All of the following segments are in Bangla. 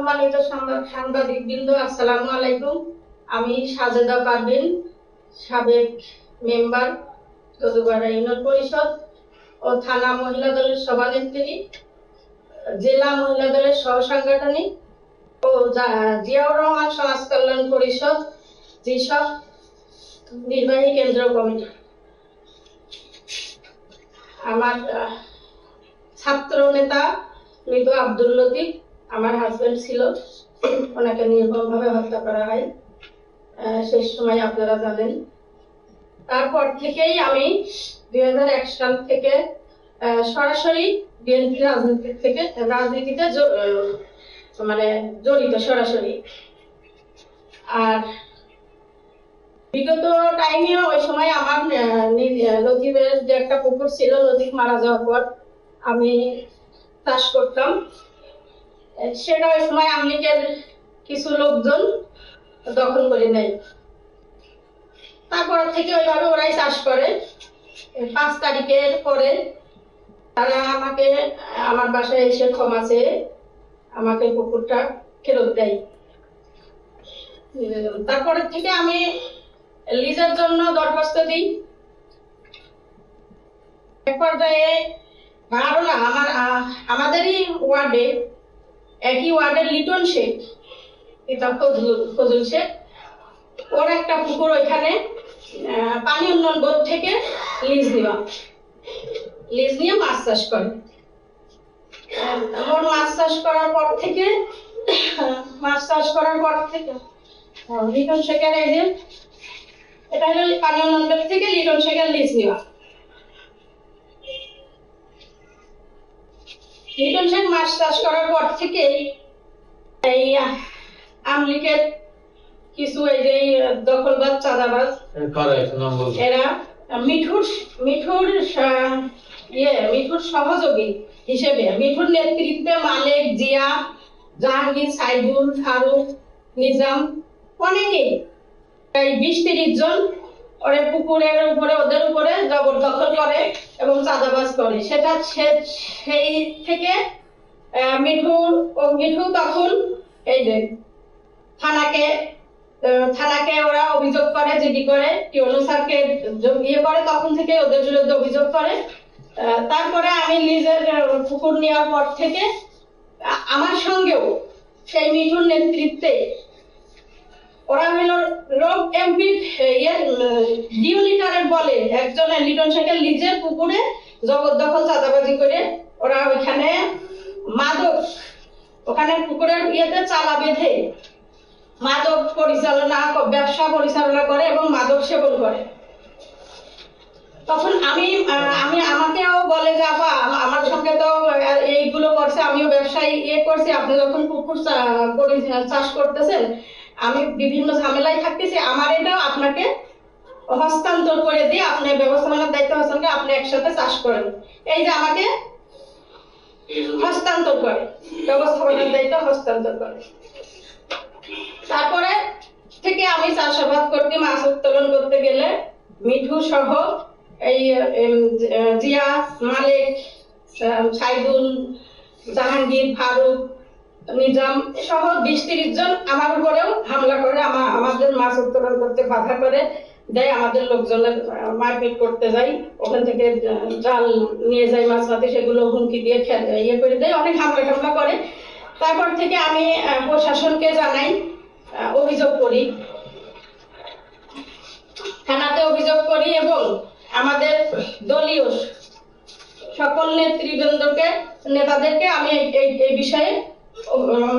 সম্মানিত সাংবাদিক বৃন্দ আসসালামু আলাইকুম। আমি সাজেদা পারভিন, সাবেক মেম্বার তদুপাড়া ইউনিয়ন পরিষদ ও থানা মহিলা দলের সভানেত্রী, জেলা মহিলা দলের সহ সাংগঠনিক ও জিয়াউর রহমান সমাজ কল্যাণ পরিষদ যেসব নির্বাহী কেন্দ্র কমিটি। আমার ছাত্র নেতা মৃত আব্দুল লতিফ আমার হাজবেন্ড ছিল। ওনাকে নির্মমভাবে হত্যা করা হয়। সেই সময় আপনারা জানেন। তারপর থেকেই আমি দু হাজার এক সাল থেকে সরাসরি বিএনপি রাজনীতি থেকে, রাজনীতিতে মানে জড়িত সরাসরি। আর বিগত টাইমেও ওই সময় আমার লতিফের যে একটা পুকুর ছিল, লতিফ মারা যাওয়ার পর আমি চাষ করতাম। সেটা ওই সময় আমলিকের কিছু লোকজন দখল করে নেয়। তারপর থেকে ওইভাবে ওরাই চাষ করে। পাঁচ তারিখের পরে তারা আমাকে, আমার বাসায় এসে ক্ষমা চেয়ে আমাকে পুকুরটা ফেরত দেয়। তারপরে থেকে আমি লিজের জন্য দরখাস্ত দিই। এক পর্যায়ে না আমার আমাদেরই ওয়ার্ডে একই ওয়ার্ডের লিটন শেখ এটা ফজল শেখ ওর একটা পুকুর ওইখানে পানি উন্নয়ন বোর্ড থেকে লিজ নেওয়া। লিজ নিয়ে মাছ চাষ করে। ওর মাছ চাষ করার পর থেকে, মাছ চাষ করার পর থেকে লিটন শেখের এই যে, এটা হলো পানি উন্নয়ন বোর্ড থেকে লিটন শেখের লিজ নেওয়া। লিটন শেখ মাছ চাষ করার পর থেকে এই আমলিকের কিছু এই যে দখলবাজ চাঁদাবাজ এরা মিঠুর মিঠুর ইয়ে মিঠুর সহযোগী হিসেবে মিঠুর নেতৃত্বে মালিক জিয়া জাহাঙ্গীর সাইদুল ফারুক নিজাম অনেকেই এই বিশ তিরিশ জন ওরে পুকুরের উপরে ওদের উপরে জবরদখল করে এবং চাঁদাবাজ করে। সেটা সেই থেকে মিঠু, ও মিঠু তখন এই যে থানাকে থানাকে ওরা অভিযোগ করে, জিডি করে, টিওনো স্যারকে ইয়ে করে, তখন থেকে ওদের বিরুদ্ধে অভিযোগ করে। তারপরে আমি নিজের পুকুর নেওয়ার পর থেকে আমার সঙ্গেও সেই মিঠুর নেতৃত্বে ওরা হলো রোগ এমপি ইয়ে বলে একজনের লিটন শেখের লিজের পুকুরে জবরদখল চাঁদাবাজি করে ওরা ওইখানে মাদক, ওখানে পুকুরের ইয়েতে চালা বেঁধে মাদক পরিচালনা, ব্যবসা পরিচালনা করে এবং মাদক সেবন করে। তখন আমি আমি, আমাকেও বলে যে আপা আমার সঙ্গে তো এইগুলো করছে, আমিও ব্যবসায়ী ইয়ে করছি, আপনি যখন পুকুর চাষ করতেছেন আমি বিভিন্ন ঝামেলায় থাকতেছি, আমার এটাও আপনাকে হস্তান্তর করে দিয়ে আপনি ব্যবস্থাপনার দায়িত্ব হস্তান্তর আপনি একসাথে চাষ করেন। এই যে আমাকে হস্তান্তর করে, ব্যবস্থাপনার দায়িত্ব হস্তান্তর করে। তারপরে থেকে আমি চাষাবাদ করতে, মাছ উত্তোলন করতে গেলে মিঠু সহ এই জিয়া, মালিক সাইদুল, জাহাঙ্গীর, ফারুক নিজাম সহ বিশ তিরিশ জন আমার উপরেও হামলা করে আমাদের মাছ উত্তোলন করতে বাধা করে, দেয় আমাদের লোকজনের মারপিট করতে যাই, ওখান থেকে জাল নিয়ে যাই মাছ মাতে সেগুলো হুমকি দিয়ে ইয়ে করে দেয়, অনেক হামলা টামলা করে। তারপর থেকে আমি প্রশাসনকে জানাই অভিযোগ করি। থানাতে অভিযোগ করি এবং আমাদের দলীয় সকল নেতৃবৃন্দকে, নেতাদেরকে আমি এই- বিষয়ে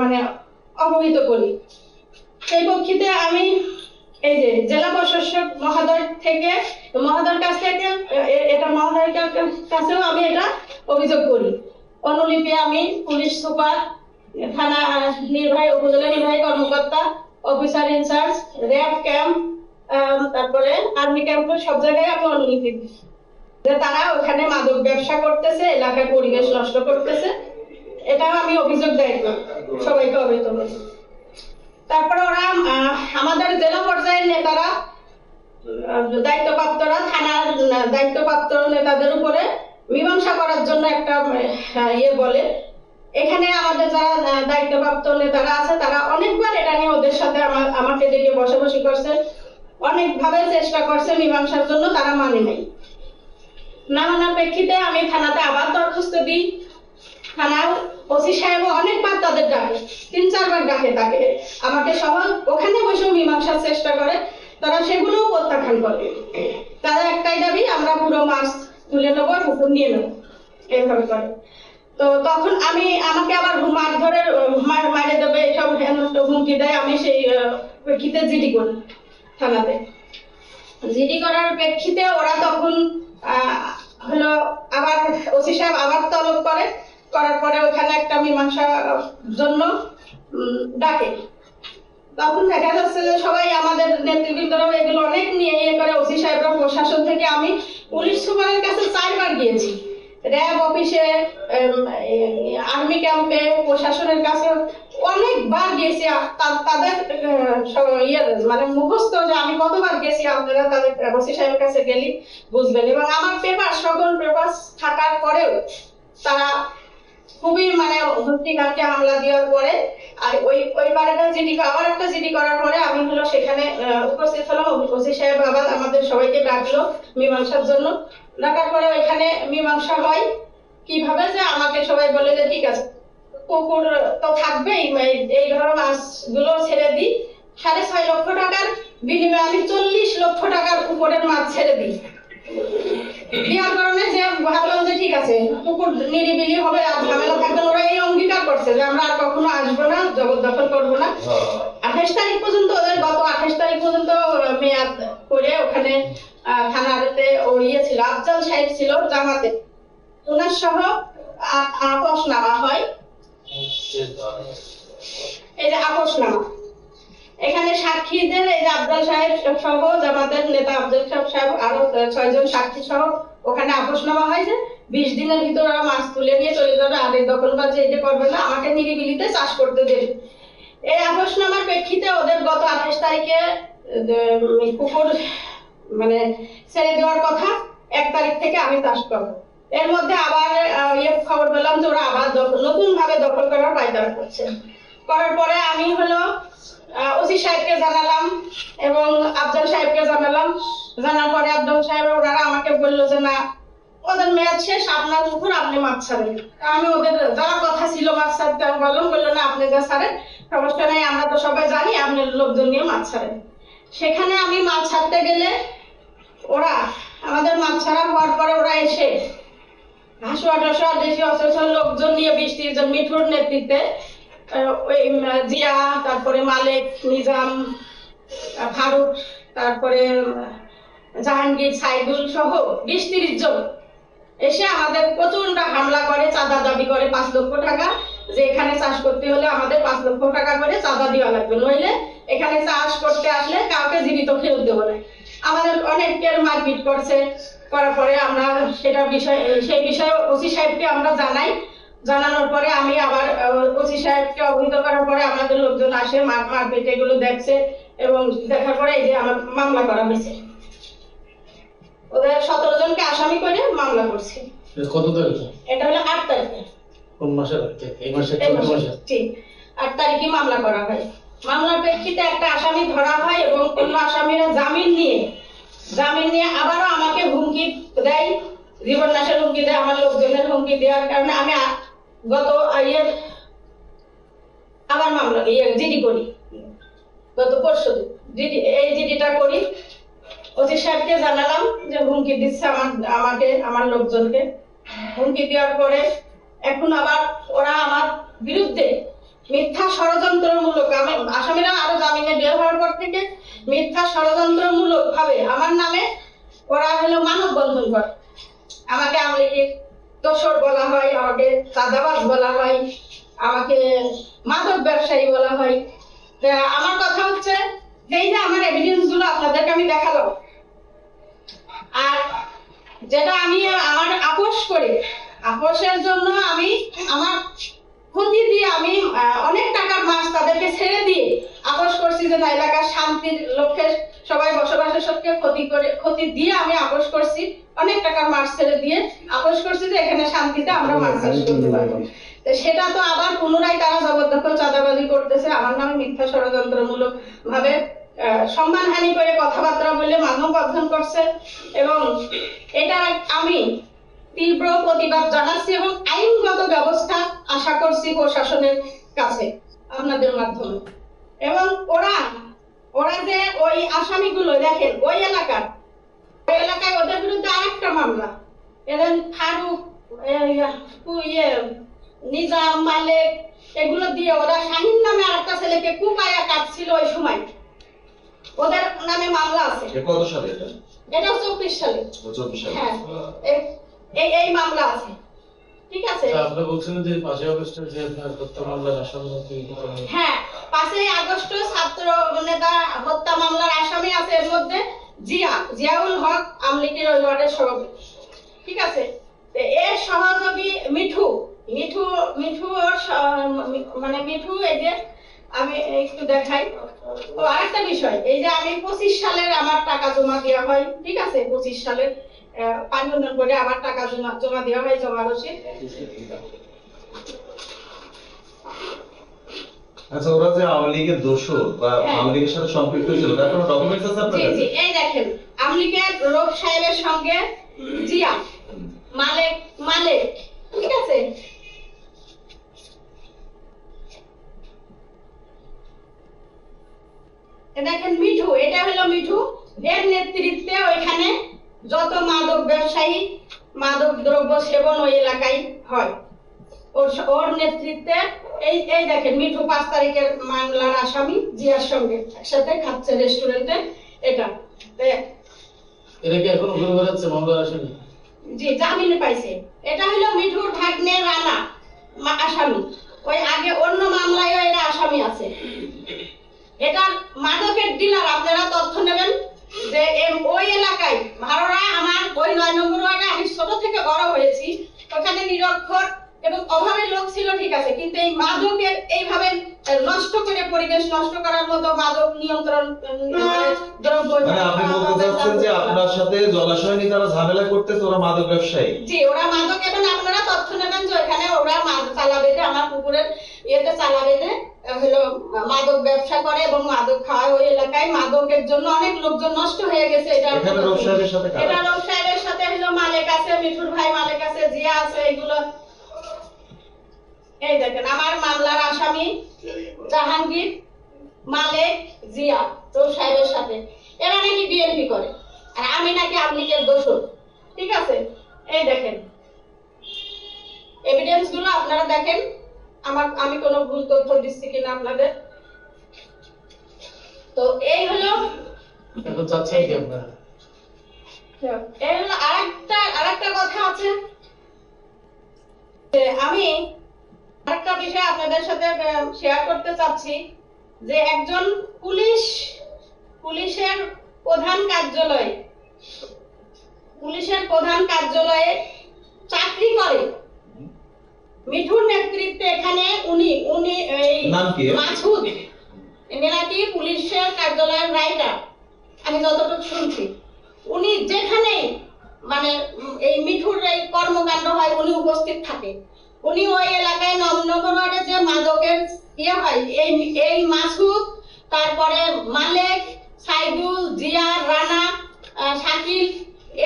মানে অবহিত করি। সেই পক্ষিতে আমি এই যে জেলা প্রশাসক মহোদয় থেকে মহোদয়ের কাছ থেকে এটা মহোদয়ের কাছেও আমি এটা অভিযোগ করি। অনুলিপি আমি পুলিশ সুপার, থানা নির্বাহী, উপজেলা নির্বাহী কর্মকর্তা, অফিসার ইনচার্জ র্যাব, ক্যাম্প তারপরে আর্মি ক্যাম্প, সব জায়গায় আমি অনুলিপি। যে তারা ওখানে মাদক ব্যবসা করতেছে, এলাকার পরিবেশ নষ্ট করতেছে। এটাও আমি অভিযোগ দায়িত্ব সবাইকে অবহিত তারপরে ওরা আমাদের জেলা পর্যায়ের নেতারা দায়িত্বপ্রাপ্তরা থানার দায়িত্বপ্রাপ্ত নেতাদের উপরে মীমাংসা করার জন্য একটা ইয়ে বলে। এখানে আমাদের যারা দায়িত্বপ্রাপ্ত নেতারা আছে, তারা অনেকবার এটা নিয়ে ওদের সাথে আমার, আমাকে ডেকে বসাবসি করছে। অনেকভাবে চেষ্টা করছে মীমাংসার জন্য, তারা মানে নাই। না প্রেক্ষিতে আমি থানাতে আবার দরখাস্ত দিই। থানার ওসি সাহেব অনেকবার তাদের ডাকে তিন চারবার ডাকে তাকে। আমাকে সহ ওখানে বসেও মীমাংসার চেষ্টা করে, তারা সেগুলোও প্রত্যাখ্যান করে। তারা একটাই দাবি, আমরা পুরো মাছ তুলে নেব আর হুকুম নিয়ে নেব। এইভাবে করে। তো তখন আমি, আমাকে আবার মার ধরে মারে দেবে, এসব হুমকি দেয়, আমি সেই প্রেক্ষিতে জিডি করি থানাতে। জিডি করার প্রেক্ষিতে ওরা তখন হলো আবার ওসি সাহেব আবার তলব করে। করার পরে ওখানে একটা মীমাংসার জন্য ডাকে। তখন দেখা যাচ্ছে যে সবাই আমাদের নেতৃবৃন্দরাও এগুলো অনেক নিয়ে ইয়ে করে, ওসি সাহেবরা, প্রশাসন থেকে আমি পুলিশ সুপারের কাছে চারবার গিয়েছি। র্যাব অফিসে আর্মি ক্যাম্পে, প্রশাসনের কাছে অনেকবার গেছি তাদের ইয়ে মানে মুখস্থ যে আমি কতবার গেছি, আপনারা তাদের ওসি সাহেবের কাছে গেলি, বুঝবেন। এবং আমার পেপার, সকল পেপার থাকার পরেও তারা খুবই মানে হত্যাকাণ্ডে হামলা দেওয়ার পরে। আর ওই ওইবার একটা জিডি আবার একটা জিডি করার পরে আমি হলো সেখানে উপস্থিত হলাম। ওসি সাহেব আবার আমাদের সবাইকে ডাকলো মীমাংসার জন্য। ডাকার পরে ওইখানে মীমাংসা হয়। কীভাবে যে আমাকে সবাই বলে যে ঠিক আছে, কুকুর তো থাকবেই এই- এইভাবে মাছগুলো ছেড়ে দিই। সাড়ে ছয় লক্ষ টাকার বিনিময়ে আমি চল্লিশ লক্ষ টাকার উপরের মাছ ছেড়ে দিই। দেওয়ার কারণে যে ভাবলাম যে ঠিক আছে। পুকুর নিরিবিলি হবে আর ঝামেলা থাকবে ওরা এই অঙ্গীকার করছে যে আমরা আর কখনো আসব না জবরদখল করব না। আঠাশ তারিখ পর্যন্ত ওদের গত আঠাশ তারিখ পর্যন্ত মেয়াদ করে ওখানে থানাতে ও ইয়ে ছিল আফজাল সাহেব ছিল জামাতে। ওনার সহ আপোষ নামা হয়। এই যে আপোষ নামা এখানে সাক্ষীদের, এই যে আফজাল সাহেব সহ জামাতের নেতা আফজাল সাহেব সাহেব, আরও ছয়জন সাক্ষী সহ ওখানে আপোষনামা হয় যে বিশ দিনের ভিতর ওরা মাছ তুলে নিয়ে চলে যাবে আর এই দখলবাজি এটা করবে না, আমাকে নিরিবিলিতে চাষ করতে দেবে। এই আপোষনামার প্রেক্ষিতে ওদের গত আঠাশ তারিখে পুকুর মানে ছেড়ে দেওয়ার কথা, এক তারিখ থেকে আমি চাষ করব। এর মধ্যে আবার ইয়ে খবর পেলাম যে ওরা আবার নতুন ভাবে দখল করার পায়দারা করছে। করার পরে আমি হলো ওসি সাহেবকে জানালাম এবং আফজাল সাহেবকে জানালাম। জানার পরে আফজাল সাহেব ওনারা আমাকে বলল যে, না, ওদের মেয়াদ শেষ, আপনার পুকুর আপনি মাছ ছাড়েন। আমি ওদের যারা কথা ছিল মাছ ছাড়তে, আমি বললাম, বলল, না, আপনি যা ছাড়েন, সমস্যা নেই, আমরা তো সবাই জানি, আপনি লোকজন নিয়ে মাছ ছাড়েন। সেখানে আমি মাছ ছাড়তে গেলে ওরা আমাদের মাছ ছাড়া হওয়ার পরে ওরা এসে হাসুয়া টাসুয়া দেশি অসংখ্য লোকজন নিয়ে বিশ ত্রিশ জন মিঠুর নেতৃত্বে ওই জিয়া, তারপরে মালিক, নিজাম ফারুক, তারপরে জাহাঙ্গীর, সাইদুল সহ বিশ তিরিশ জন এসে আমাদের প্রচণ্ড হামলা করে, চাঁদা দাবি করে পাঁচ লক্ষ টাকা। যে এখানে চাষ করতে হলে আমাদের পাঁচ লক্ষ টাকা করে চাঁদা দেওয়া লাগবে। নইলে এখানে চাষ করতে আসলে কাউকে জীবিত ফেরত দেবো না। আমাদের অনেকের মারপিট করছে, করার পরে আমরা সেটা বিষয়, সেই বিষয়ে ওসি সাহেবকে আমরা জানাই। জানানোর পরে আমি আবার ওসি সাহেবকে অবহিত করার পরে আমাদের লোকজন আসে মার মারপিট এগুলো দেখছে এবং দেখার পরে এই যে আমার মামলা করা হয়েছে। ওদের সতেরো জনকে আসামি করে মামলা করছি। কত তারিখে? এটা হলো আট তারিখে। কোন মাসে এই মাসে ঠিক। আট তারিখে মামলা করা হয়। মামলার প্রেক্ষিতে একটা আসামি ধরা হয় এবং অন্য আসামিরা জামিন নিয়ে জামিন নিয়ে আবারও আমাকে হুমকি দেয় জীবন নাশের হুমকি দেয় আমার লোকজনের হুমকি দেওয়ার কারণে আমি গত ইয়ের আবার মামলা ইয়ে জিডি করি। গত পরশু জিডি, এই জিডিটা করি। ওসি সাহেবকে জানালাম যে হুমকি দিচ্ছে আমার, আমাকে, আমার লোকজনকে। হুমকি দেওয়ার পরে এখন আবার ওরা আমার বিরুদ্ধে মিথ্যা ষড়যন্ত্রমূলক, আমি, আসামিরা আরও জামিনে বের হওয়ার পর থেকে মিথ্যা ষড়যন্ত্রমূলক ভাবে আমার নামে ওরা হলো মানব বন্ধন করে। আমাকে আমলিগের হয় আমাকে চাঁদাবাজ বলা হয়, আমাকে মাদক ব্যবসায়ী বলা হয়। আমার কথা হচ্ছে এই যে আমার এভিডেন্সগুলো আপনাদেরকে আমি দেখালাম। আর যেটা আমি আমার আপোষ করি, আপোষের জন্য আমি আমার পুঁজি দিয়ে আমি অনেক টাকার মাছ তাদেরকে ছেড়ে দিয়ে আপোষ করছি যে না এলাকার শান্তির লক্ষ্যে সবাই বসবাসের সবকে ক্ষতি করে ক্ষতি দিয়ে আমি আপোষ করছি। অনেক টাকার মাছ ছেড়ে দিয়ে আপোষ করছি যে এখানে শান্তিতে আমরা মাছ চাষ করতে পারব। সেটা তো আবার পুনরায় তারা জবরদখল চাঁদাবাজি করতেছে। আমার নামে মিথ্যা ষড়যন্ত্রমূলক ভাবে সম্মানহানি করে কথাবার্তা বলে মানব অধ্যয়ন করছে। এবং এটা আমি তীব্র প্রতিবাদ জানাচ্ছি এবং আইনগত ব্যবস্থা আশা করছি প্রশাসনের কাছে আপনাদের মাধ্যমে। এবং ওরা ওরা যে ওই আসামিগুলো দেখেন ওই এলাকার ওই এলাকায় ওদের বিরুদ্ধে আরেকটা মামলা। এলেন ফারুক ইয়ে নিজাম মালিক এগুলো দিয়ে ওরা শাহিন নামে আরেকটা ছেলেকে কুপায়া কাটছিল ওই সময়। ওদের নামে মামলা আছে। কত সালে এটা? এটা চব্বিশ সালে। চব্বিশ সালে। হ্যাঁ এই এই মামলা আছে। ঠিক আছে? আপনি বলছেন যে পাঁচই আগস্টের যে আপনার হত্যা মামলার আসামি। হ্যাঁ পাঁচই আগস্ট ছাত্র নেতা হত্যা মামলার আসামি আছে এর মধ্যে জিয়া, জিয়াউল হক আমলিকির ওই ওয়ার্ডের সভাপতি। ঠিক আছে? এর সহযোগী মিঠু মিঠু মিঠু মানে মিঠু, এই যে আমি একটু দেখাই। ও, আরেকটা বিষয়, এই যে আমি পঁচিশ সালের আমার টাকা জমা দেওয়া হয়, ঠিক আছে? পঁচিশ সালের পানি উন্নয়ন করে আমার টাকা জমা জমা দেওয়া হয় জমা রসিদ আচ্ছা ওরা যে আওয়ামী লীগের দোষর বা হ্যাঁ। আওয়ামী লীগের সাথে সম্পৃক্ত ছিল তার কোনো ডকুমেন্টস আছে আপনার জি কাছে জি এই দেখেন আওয়ামী লীগের রোগ সাহেবের সঙ্গে জিয়া মালিক মালিক ঠিক আছে এ দেখেন মিঠু এটা হলো মিঠু এর নেতৃত্বে ওইখানে যত মাদক ব্যবসায়ী মাদক দ্রব্য সেবন ওই এলাকায় হয় ওর স- ওর নেতৃত্বে এই এই দেখেন মিঠু পাঁচ তারিখের মামলার আসামি জিয়ার সঙ্গে একসাথে খাচ্ছে রেস্টুরেন্টে এটা। এটা কি এখনও ঘুরে বেড়াচ্ছে মামলার আসেনি জি জামিনে পাইছে। এটা হলো মিঠুর ভাগ্নে রানা আসামি। ওই আগে অন্য মামলায় এরা আসামি আছে। এটা মাদকের ডিলার আপনারা তথ্য নেবেন যে এম- ওই এলাকায় ভাররা আমার ওই নয় নম্বর ওয়ার্ডে আমি ছোট থেকে বড় হয়েছি ওখানে নিরক্ষর এবং অভাবের লোক ছিল ঠিক আছে। কিন্তু এই মাদকের এইভাবে নষ্ট করে পরিবেশ নষ্ট করার মতো মাদক নিয়ন্ত্রণ মানে দ্রব্য মানে আপনি বলতে চাচ্ছেন যে আপনার সাথে জলাশয় নিয়ে তারা ঝামেলা করতেছে ওরা মাদক ব্যবসায়ী? জি ওরা মাদক এবং আপনারা তথ্য নেবেন যে ওখানে ওরা মাদক চালাবে যে আমার পুকুরের ইয়েতে চালাবে যে হলো মাদক ব্যবসা করে এবং মাদক খাওয়ায়। ওই এলাকায় মাদকের জন্য অনেক লোকজন নষ্ট হয়ে গেছে এটা এখানে রোগ সাহেবের সাথে কারা? এটা রোগ সাহেবের সাথে হলো মালিক আছে মিঠুর ভাই মালিক আছে জিয়া আছে এগুলো এই দেখেন আমার মামলার আসামি জাহাঙ্গীর মালিক জিয়া রোগ সাহেবের সাথে। এরা নাকি বিএনপি করে। আর আমি নাকি আমলিকের দোষর। ঠিক আছে? এই দেখেন। এভিডেন্সগুলো আপনারা দেখেন। আমার আমি কোনো ভুল তথ্য দিচ্ছি কিনা আপনাদের? তো এই হলো আপনারা। এই হলো আরেকটা আরেকটা কথা আছে। যে আমি আরেকটা বিষয় আপনাদের সাথে শেয়ার করতে চাচ্ছি যে একজন পুলিশ পুলিশের প্রধান কার্যালয়ে পুলিশের প্রধান কার্যালয়ে চাকরি করে। মিঠুর নেতৃত্বে এখানে উনি উনি এই নাম কি? মাসুদ ইনি নাকি পুলিশের কার্যালয়ের রাইটার আমি যতটুকু শুনছি। উনি যেখানে মানে এই মিঠুর এই কর্মকাণ্ড হয় উনি উপস্থিত থাকে। উনি ওই এলাকায় নবনগর ওয়ার্ডে যে মাদকের ইয়ে হয়, এই এই মাসুদ তারপরে মালেক, সাইদুল জিয়া রানা শাকিল,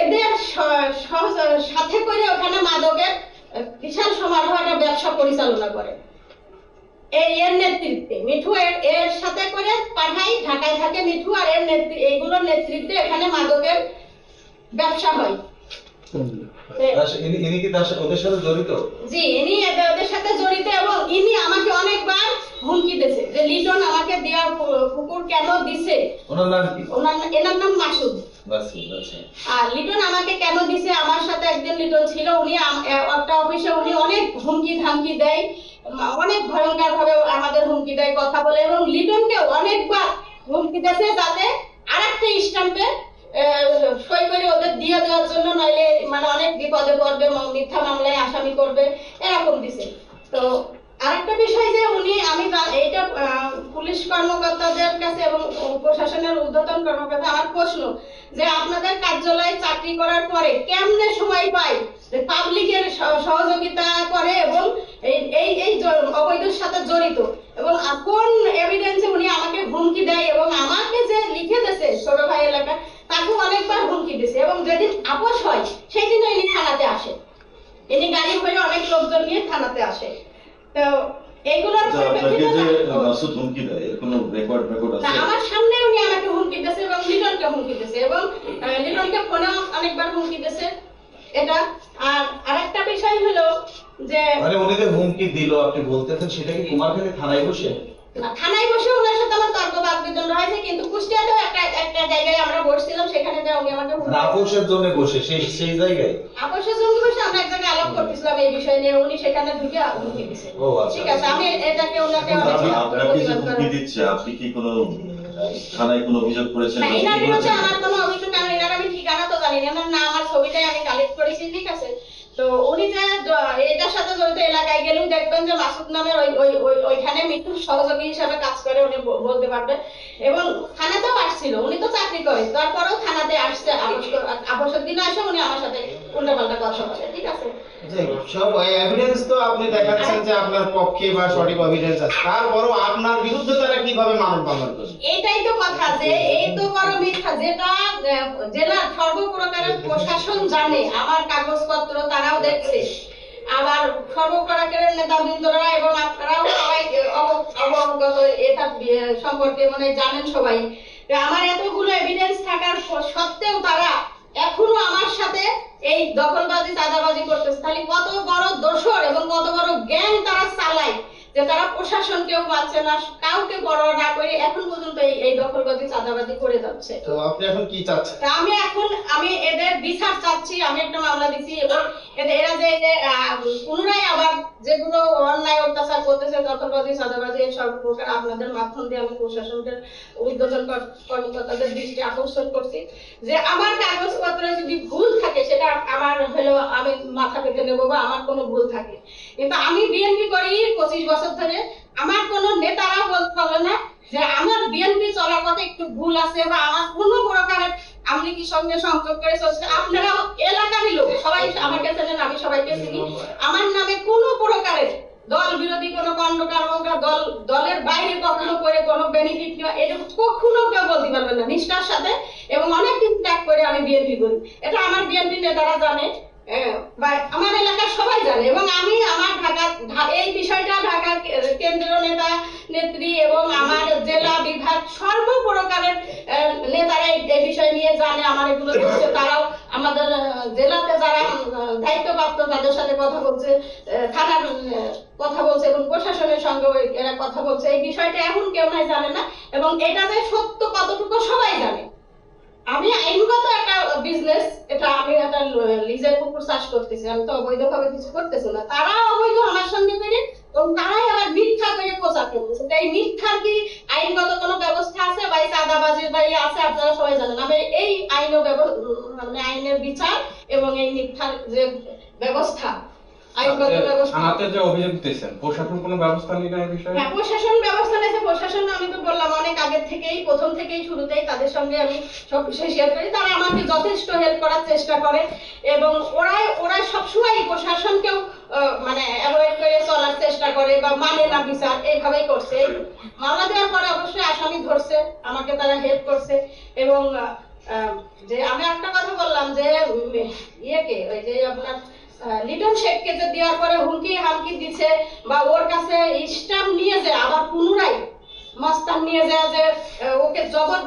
এদের সাথে করে ওখানে মাদকের বিশাল সমারোহ একটা ব্যবসা পরিচালনা করে। এই এর নেতৃত্বে মিঠু এর এর সাথে করে পাঠাই, ঢাকায় থাকে মিঠু, আর এর নেতৃত্বে এইগুলোর নেতৃত্বে এখানে মাদকের ব্যবসা হয়। ইনি কি ওদের সাথে জড়িত? জি ইনি ওদের সাথে জড়িত এবং ইনি আমাকে অনেকবার হুমকি দিয়েছে যে লিটন আমাকে কুকুর কেন দিছে? ওনার নাম কি? ওনার এনার নাম মাসুদ। আচ্ছা। আর লিটন আমাকে কেন দিছে? আমার সাথে একদিন লিটন ছিল উনি একটা অফিসে উনি অনেক হুমকি ধামকি দেয় অনেক ভয়ঙ্কর ভাবে আমাদের হুমকি দেয় কথা বলে এবং লিটনকে অনেকবার হুমকি দিয়েছে যাতে আরেকটা স্ট্যাম্পে সই করে ওদের দিয়ে দেওয়ার জন্য নইলে মানে অনেক বিপদে পড়বে মিথ্যা মামলায় আসামি করবে, এরকম দিছে। তো আরেকটা বিষয় যে উনি, আমি এইটা পুলিশ কর্মকর্তাদের কাছে এবং প্রশাসনের ঊর্ধ্বতন কর্মকর্তা আমার প্রশ্ন যে আপনাদের কার্যালয়ে চাকরি করার পরে কেমনে সময় পায়? যে পাবলিকের সহযোগিতা করে এবং এই এই অবৈধের সাথে জড়িত। এবং কোন এভিডেন্সে উনি আমাকে হুমকি দেয় এবং আমাকে যে লিখে দিয়েছে ছোট ভাই এলাকা তাকে অনেকবার হুমকি দিয়েছে এবং যেদিন আপোষ হয় সেই দিন ইনি থানাতে আসে। ইনি গাড়ি করে অনেক লোকজন নিয়ে থানাতে আসে। তো আচ্ছা, আপনাকে যে পরিপ্রেক্ষিতে- মাসুদ হুমকি দেয় কোনো রেকর্ড রেকর্ড আছে? আমার সামনে উনি আমাকে হুমকি দিয়েছে এবং লিটনকে হুমকি দিয়েছে এবং লিটনকে ফোনেও অনেকবার হুমকি দিয়েছে এটা। আর আরেকটা বিষয় হলো যে মানে উনি যে হুমকি দিল আপনি বলতেছেন সেটা কি কুমারখালী থানায় বসে? না, থানায় বসে ওনার সাথে আমার তর্ক বাকবিতন্ড হয়েছে কিন্তু কুষ্টিয়াতেও একটা একটা জায়গায় আমরা বসছিলাম সেখানে যে উনি আমাকে হুমকি জন্য বসে সেই সেই জায়গায়? আপোষের জন্য বসে আমরা এক জায়গায় আলাপ করতেছিলাম এই বিষয় নিয়ে উনি সেখানে ঢুকে হুমকি দিছে আচ্ছা। ঠিক আছে আমি এটাকে ওনাকে আপনি আপনাকে যে হুমকি দিচ্ছে আপনি কি কোনো থানায় কোনো অভিযোগ করেছেন না এনার বিরুদ্ধে আমার কোনো অভিযোগ আমি এনার আমি ঠিকানা তো জানি না এনার না আমার ছবিটাই আমি কালেক্ট করেছি ঠিক আছে। তো উনি যে এটার সাথে জড়িত এলাকায় গেলেও দেখবেন যে মাসুদ নামের ওই ওই ওই, ওইখানে মৃত্যুর সহযোগী হিসাবে কাজ করে উনি বলতে পারবে। এবং থানাতেও আসছিল, উনি তো চাকরি করে, তারপরেও থানাতে আসছে আবশ্যক দিনে আসে উনি আমার সাথে। উল্টাপাল্টা কথা বলে ঠিক আছে? সব এভিডেন্স তো আপনি দেখাচ্ছেন যে আপনার পক্ষে বা সঠিক এভিডেন্স আছে। তারপরও আপনার বিরুদ্ধে তারা কীভাবে মানব বন্ধন করছে এইটাই তো কথা যে এই তো বড় মিথ্যা যেটা জেলার সর্বপ্রকারের প্রশাসন জানে আমার কাগজপত্র তারাও দেখছে। আবার সর্বপ্রকারের নেতাবৃন্দরা এবং আপনারাও সবাই অবগত এটা সম্পর্কে মানে জানেন সবাই। আমার এতগুলো এভিডেন্স থাকার সত্ত্বেও তারা এখনও আমার সাথে এই দখলবাজি, চাঁদাবাজি করতেছে। তাহলে কত বড় দোষর এবং কত বড় জ্ঞান তারা চালায় যে তারা প্রশাসনকেও মানছে না কাউকে বড় না করে এখন পর্যন্ত এই দখলবাজি চাঁদাবাজি করে যাচ্ছে। তো আপনি এখন কি চাচ্ছেন? তা আমি এখন আমি এদের বিচার চাচ্ছি আমি একটা মামলা দিচ্ছি এবং এরা যে পুনরায় আবার যেগুলো অন্যায় অত্যাচার করতেছে দখলবাজি চাঁদাবাজি এই সব প্রকার আপনাদের মাধ্যম দিয়ে আমি প্রশাসনদের উদ্বোধন কর্মকর্তাদের দৃষ্টি আকর্ষণ করছি। যে আমার কাগজপত্রে যদি ভুল থাকে সেটা আমার হলো আমি মাথা পেতে নেব বা আমার কোনো ভুল থাকে। কিন্তু আমি বিএনপি করি পঁচিশ বছর ধরে আমার কোনো নেতারা বলতে পারবে না যে আমার বিএনপি চলার পথে একটু ভুল আছে বা আমার কোনো প্রকারের আপনি কি সঙ্গে সংযোগ করে চলছে আপনারা এলাকারই লোক, সবাই আমাকে চেনেন আমি সবাইকে চিনি। আমার নামে কোনো প্রকারের দল বিরোধী, কোনো কর্মকর্ম দল, দলের বাইরে কখনো করে কোনো বেনিফিট নেওয়া এটা কখনো কেউ বলতে পারবে না। নিষ্ঠার সাথে এবং অনেক দিন ত্যাগ করে আমি বিএনপি করি। এটা আমার বিএনপি নেতারা জানে। আমার এলাকার সবাই জানে এবং আমি আমার ঢাকা এই বিষয়টা ঢাকার কেন্দ্রীয় নেতা, নেত্রী এবং আমার জেলা বিভাগ সর্বপ্রকারের নেতারা এই বিষয় নিয়ে জানে, আমার এগুলো দেখছে তারাও আমাদের জেলাতে যারা দায়িত্বপ্রাপ্ত তাদের সাথে কথা বলছে থানার কথা বলছে এবং প্রশাসনের সঙ্গে এরা কথা বলছে। এই বিষয়টা এখন কেউ নাই জানে না এবং এটা যে সত্য কতটুকু সবাই জানে আমি আইনগত একটা বিজনেস এটা আমি একটা লিজের পুকুর চাষ করতেছি, আমি তো অবৈধভাবে কিছু করতেছি না। তারা অবৈধ আমার সঙ্গে করে, এবং তারাই আবার মিথ্যা করে প্রচার করতেছে। তাই মিথ্যার কি আইনগত কোনো ব্যবস্থা আছে বা এই চাঁদাবাজির বা এই আছে, আপনারা সবাই জানেন। আমি এই আইন মানে আইনের বিচার এবং এই মিথ্যার যে ব্যবস্থা থানাতে যে অভিযোগ দিয়েছেন প্রশাসন কোনো ব্যবস্থা এই বিষয়ে? হ্যাঁ প্রশাসন ব্যবস্থা নিয়েছে। প্রশাসন আমি তো বললাম অনেক থেকেই প্রথম থেকেই শুরুতেই তাদের সঙ্গে আমি সব বিষয় শেয়ার করি। তারা আমাকে যথেষ্ট হেল্প করার চেষ্টা করে এবং ওরাই ওরা সবসময় প্রশাসনকেও আহ, মানে অ্যাভয়েড করে চলার চেষ্টা করে বা মানে না বিচার এইভাবেই করছে। মামলা দেওয়ার পরে অবশ্যই আসামি ধরছে আমাকে তারা হেল্প করছে এবং যে আমি একটা কথা বললাম যে ইয়েকে ওই যে আপনার লিটন শেখকে যে দেওয়ার পরে হুমকি, হামকি দিছে, বা ওর কাছে স্টাম্প নিয়ে যে আবার পুনরায় মাস্টার নিয়ে যায় যে ওকে জবর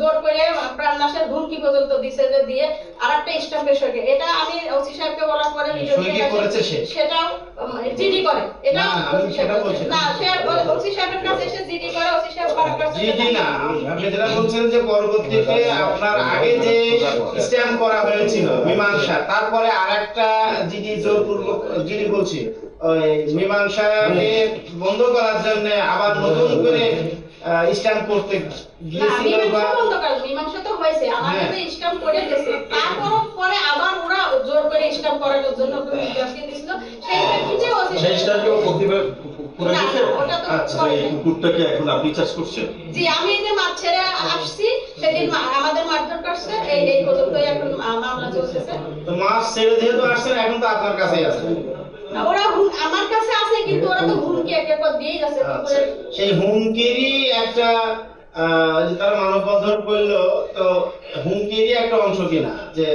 জোর করে প্রাণনাশের হুমকি পর্যন্ত দিছে যে দিয়ে আর একটা স্টাম্পের সঙ্গে এটা আমি ওসি সাহেবকে বলার পরে? সেটাও জিডি করে। এটা না, আমি সেটা বলছি। না। না সে ওসি সাহেবের কাছে এসে জিডি করে ওসি সাহেব করার কাছে জি জি না আপনি যেটা বলছেন যে পরবর্তীতে আপনার আগে যে স্ট্যাম্প করা হয়েছিল মীমাংসা তারপরে আরেকটা জিডি জোরপূর্বক জিডি বলছি ওই মীমাংসাকে বন্ধ করার জন্য আবার নতুন করে স্ট্যাম্প করতে গিয়েছিল বা মীমাংসা তো হয়েছে, আমাদের হ্যাঁ। তো স্ট্যাম্প করে গেছে। তারপরও পরে আবার ওরা জোর করে স্ট্যাম্প করানোর জন্য নির্দেশ দিয়ে দিছিল। সেই স্টার কেউ প্রতিবাদ করে তো আচ্ছা, এই কুকুরটাকে এখন আপনি চাষ করছেন জি আমি এই যে মাছ ছেড়ে আসছি সেদিন আমাদের মারধর করছে এই এই পর্যন্তই এখন মামলা চলতেছে তো মাস ছেড়ে যেহেতু আসছেন এখন তো আপনার কাছেই আছে ওরা আমার কাছে আছে কিন্তু ওরা তো হুমকি যাচ্ছে। আচ্ছা, সেই হুমকিরই একটা তারা মানববন্ধন করল তো হুমকিরই একটা অংশ কিনা? যে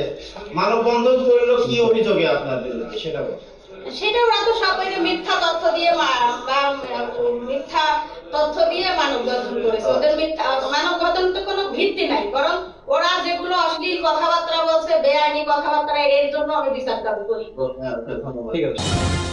মানববন্ধন করল কি অভিযোগে আপনার বিরুদ্ধে? সেটা। সেটা ওরা তো সবাই মিথ্যা তথ্য দিয়ে বা মিথ্যা তথ্য দিয়ে মানব গঠন করেছে। ওদের মিথ্যা মানব গঠন তো কোনো ভিত্তি নাই বরং ওরা যেগুলো অশ্লীল কথাবার্তা বলছে বেআইনি কথাবার্তা এর জন্য আমি বিচার দাবি করি হ্যাঁ, ঠিক আছে।